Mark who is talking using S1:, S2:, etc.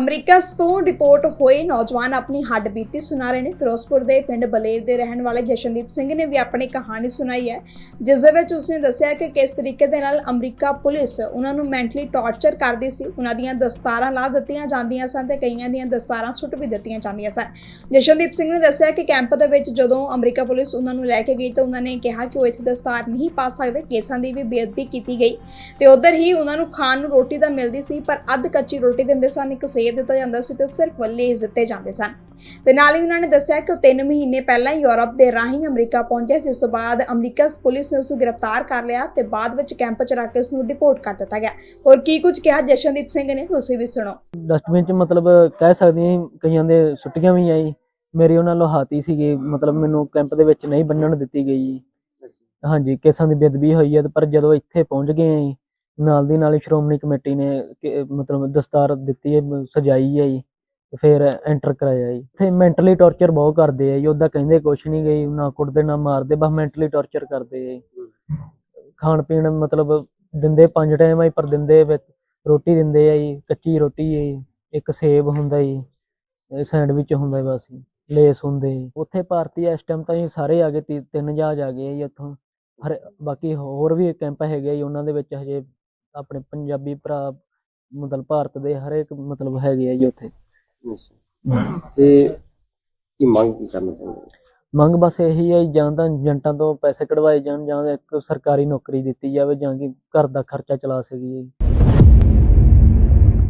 S1: America ਤੋਂ report ਹੋਏ ਨੌਜਵਾਨ ਆਪਣੀ ਹੱਡਬੀਤੀ ਸੁਣਾ ਰਹੇ ਨੇ। ਫਿਰੋਜ਼ਪੁਰ ਦੇ ਪਿੰਡ ਬਲੇਰ ਦੇ ਰਹਿਣ ਵਾਲੇ ਜਸ਼ਨਦੀਪ ਸਿੰਘ ਨੇ ਵੀ ਆਪਣੀ ਕਹਾਣੀ ਸੁਣਾਈ ਹੈ, ਜਿਸ ਦੇ ਵਿੱਚ ਉਸਨੇ ਦੱਸਿਆ ਕਿ ਕਿਸ ਤਰੀਕੇ ਦੇ ਨਾਲ ਅਮਰੀਕਾ ਪੁਲਿਸ ਉਹਨਾਂ ਨੂੰ ਮੈਂਟਲੀ ਟੌਰਚਰ ਕਰਦੀ ਸੀ। ਉਹਨਾਂ ਦੀਆਂ ਦਸਤਾਰਾਂ ਲਾ ਦਿੱਤੀਆਂ ਜਾਂਦੀਆਂ ਸਨ ਤੇ ਕਈਆਂ ਦੀਆਂ ਦਸਤਾਰਾਂ ਸੁੱਟ ਵੀ ਦਿੱਤੀਆਂ ਜਾਂਦੀਆਂ ਸਨ। ਜਸ਼ਨਦੀਪ ਸਿੰਘ ਨੇ ਦੱਸਿਆ ਕਿ ਕੈਂਪ ਦੇ ਵਿੱਚ ਜਦੋਂ ਅਮਰੀਕਾ ਪੁਲਿਸ ਉਹਨਾਂ ਨੂੰ ਲੈ ਕੇ ਗਈ ਤਾਂ ਉਹਨਾਂ ਨੇ ਕਿਹਾ ਕਿ ਉਹ ਇੱਥੇ ਦਸਤਾਰ ਨਹੀਂ ਪਾ ਸਕਦੇ, ਕੇਸਾਂ ਦੀ ਵੀ ਬੇਅਦਬੀ ਕੀਤੀ ਗਈ ਤੇ ਉਧਰ ਹੀ ਉਹਨਾਂ ਨੂੰ ਖਾਣ ਨੂੰ ਰੋਟੀ ਤਾਂ ਮਿਲਦੀ ਸੀ, ਪਰ ਅੱਧ ਕੱਚੀ ਰੋਟੀ ਦਿੰਦੇ ਸਨ, ਇੱਕ ਸੇਬ ਦਿੱਤਾ ਜਾਂਦਾ ਸੀ ਤੇ ਸਿਰਫ ਲੇਜ਼ ਦਿੱਤੇ ਜਾਂਦੇ ਸਨ। ਤੇ ਨਾਲ ਹੀ ਉਹਨਾਂ ਨੇ ਦੱਸਿਆ ਕਿ ਉਹ 3 ਮਹੀਨੇ ਪਹਿਲਾਂ ਯੂਰਪ ਦੇ ਰਾਹੀਂ ਅਮਰੀਕਾ ਪਹੁੰਚਿਆ ਜਿਸ ਤੋਂ ਬਾਅਦ ਅਮਰੀਕਾ ਪੁਲਿਸ ਨੇ ਉਸ ਨੂੰ ਗ੍ਰਿਫਤਾਰ ਕਰ ਲਿਆ ਤੇ ਬਾਅਦ ਵਿੱਚ ਕੈਂਪ 'ਚ ਰੱਖ ਕੇ ਉਸ ਨੂੰ ਡਿਪੋਰਟ ਕਰ ਦਿੱਤਾ ਗਿਆ। ਹੋਰ ਕੀ ਕੁਝ ਕਿਹਾ ਜਸ਼ਨਦੀਪ ਸਿੰਘ ਨੇ ਤੁਸੀਂ ਵੀ ਸੁਣੋ।
S2: ਡਸਟਬਿਨ ਚ ਮਤਲਬ ਕਹਿ ਸਕਦੇ ਹਾਂ ਕਈਆਂ ਦੇ ਸੁੱਟੀਆਂ ਵੀ ਆਈ। ਮੇਰੀ ਉਹਨਾਂ ਲੋਹਾਤੀ ਸੀਗੀ ਮਤਲਬ ਮੈਨੂੰ ਕੈਂਪ ਦੇ ਵਿੱਚ ਨਹੀਂ ਬੰਨਣ ਦਿੱਤੀ ਗਈ। ਹਾਂਜੀ ਕੇਸਾਂ ਦੀ ਬੇਦਬੀ ਹੋਈ ਹੈ ਪਰ ਜਦੋਂ ਇੱਥੇ ਪਹੁੰਚ ਗਏ ਜੀ, ਨਾਲ ਦੀ ਨਾਲ ਹੀ ਸ਼੍ਰੋਮਣੀ ਕਮੇਟੀ ਨੇ ਮਤਲਬ ਦਸਤਾਰ ਦਿੱਤੀ ਹੈ ਸਜਾਈ ਹੈ ਜੀ ਫਿਰ ਐਂਟਰ ਕਰਾਇਆ ਜੀ। ਇੱਥੇ ਮੈਂਟਲੀ ਟੌਰਚਰ ਬਹੁਤ ਕਰਦੇ ਆ ਜੀ ਉਹਦਾ ਕਹਿੰਦੇ ਕੁਛ ਨਹੀਂ ਗਈ ਨਾ ਕੁੱਟਦੇ, ਨਾ ਮਾਰਦੇ, ਬਸ ਮੈਂਟਲੀ ਟੌਰਚਰ ਕਰਦੇ ਆ ਖਾਣ ਪੀਣ ਮਤਲਬ ਦਿੰਦੇ ਪੰਜ ਟਾਈਮ ਆ ਪਰ ਦਿੰਦੇ ਰੋਟੀ ਦਿੰਦੇ ਆ ਜੀ, ਕੱਚੀ ਰੋਟੀ ਹੈ ਇੱਕ ਸੇਬ ਹੁੰਦਾ ਜੀ ਸੈਂਡਵਿਚ ਹੁੰਦਾ ਬਸ ਲੇਸ ਹੁੰਦੇ ਉੱਥੇ ਭਾਰਤੀ ਇਸ ਟਾਈਮ ਤਾਂ ਜੀ ਸਾਰੇ ਆ ਗਏ ਤਿੰਨ ਜਹਾਜ਼ ਆ ਗਏ ਜੀ ਉੱਥੋਂ। ਹਰ, ਬਾਕੀ ਹੋਰ ਵੀ ਕੈਂਪ ਹੈਗੇ ਆ ਜੀ, ਉਹਨਾਂ ਦੇ ਵਿੱਚ ਹਜੇ ਆਪਣੇ ਪੰਜਾਬੀ ਭਰਾ ਮਤਲਬ ਭਾਰਤ ਦੇ ਹਰੇਕ ਮਤਲਬ ਹੈਗੇ ਆ ਜੀ ਉੱਥੇ।
S3: ਤੇ ਕੀ ਮੰਗ ਕੀ ਕਰਨਾ ਚਾਹੁੰਦੇ ਹੋ?
S2: ਮੰਗ ਬਸ ਇਹੀ ਹੈ ਜੀ, ਤਾਂ ਏਜੰਟਾਂ ਤੋਂ ਪੈਸੇ ਕਢਵਾਏ ਜਾਣ ਜਾਂ ਇੱਕ ਸਰਕਾਰੀ ਨੌਕਰੀ ਦਿੱਤੀ ਜਾਵੇ ਜਾਂ ਕਿ ਘਰ ਦਾ ਖਰਚਾ ਚਲਾ ਸਕੀਏ